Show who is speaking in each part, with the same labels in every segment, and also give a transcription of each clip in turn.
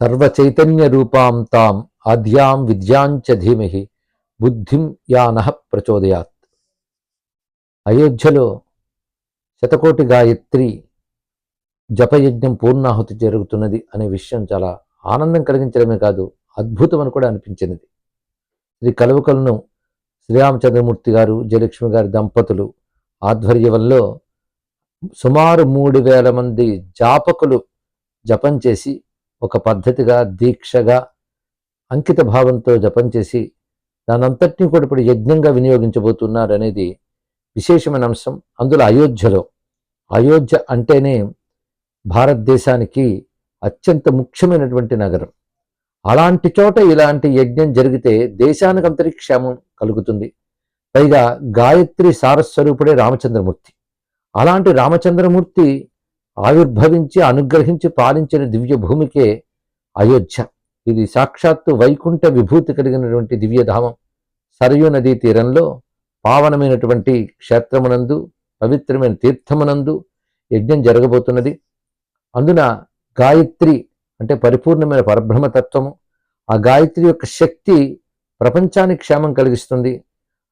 Speaker 1: సర్వచైతన్య రూపాం తాం ఆధ్యాం విద్యాంచ ధీమహి బుద్ధిం యానః ప్రచోదయాత్. అయోధ్యలో శతకోటి గాయత్రి జపయజ్ఞం పూర్ణాహుతి జరుగుతున్నది అనే విషయం చాలా ఆనందం కలిగించడమే కాదు అద్భుతం అని కూడా అనిపించినది. శ్రీ కలువకలను శ్రీరామచంద్రమూర్తి గారు జయలక్ష్మి గారి దంపతులు ఆధ్వర్యంలో సుమారు మూడు వేల మంది జాపకులు జపం చేసి ఒక పద్ధతిగా దీక్షగా అంకిత భావంతో జపం చేసి దానంతటినీ కూడా ఇప్పుడు యజ్ఞంగా వినియోగించబోతున్నారు అనేది విశేషమైన అంశం. అందులో అయోధ్యలో అయోధ్య అంటేనే భారతదేశానికి అత్యంత ముఖ్యమైనటువంటి నగరం. అలాంటి చోట ఇలాంటి యజ్ఞం జరిగితే దేశానికి అంతటి క్షేమం కలుగుతుంది. పైగా గాయత్రి సారస్వరూపుడే రామచంద్రమూర్తి. అలాంటి రామచంద్రమూర్తి ఆవిర్భవించి అనుగ్రహించి పాలించిన దివ్య భూమికే అయోధ్య. ఇది సాక్షాత్తు వైకుంఠ విభూతి కలిగినటువంటి దివ్యధామం. సరయూ నదీ తీరంలో పావనమైనటువంటి క్షేత్రమునందు పవిత్రమైన తీర్థమునందు యజ్ఞం జరగబోతున్నది. అందున గాయత్రి అంటే పరిపూర్ణమైన పరబ్రహ్మతత్వము ఆ గాయత్రి యొక్క శక్తి ప్రపంచానికి క్షేమం కలిగిస్తుంది.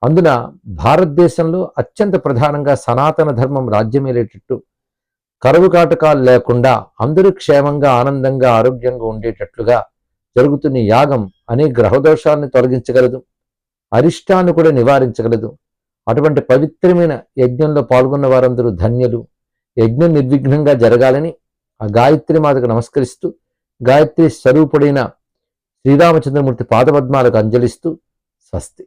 Speaker 1: అందున భారతదేశంలో అత్యంత ప్రధానంగా సనాతన ధర్మం రాజ్యమేలేటట్టు కరువు కాటకాలు లేకుండా అందరూ క్షేమంగా ఆనందంగా ఆరోగ్యంగా ఉండేటట్లుగా జరుగుతున్న యాగం అనే గ్రహదోషాన్ని తొలగించగలదు అరిష్టాన్ని కూడా నివారించగలదు. అటువంటి పవిత్రమైన యజ్ఞంలో పాల్గొన్న వారందరూ ధన్యులు. యజ్ఞం నిర్విఘ్నంగా జరగాలని ఆ గాయత్రి మాతకు నమస్కరిస్తూ గాయత్రి స్వరూపుడైన శ్రీరామచంద్రమూర్తి పాదపద్మాలకు అంజలిస్తూ స్వస్తి.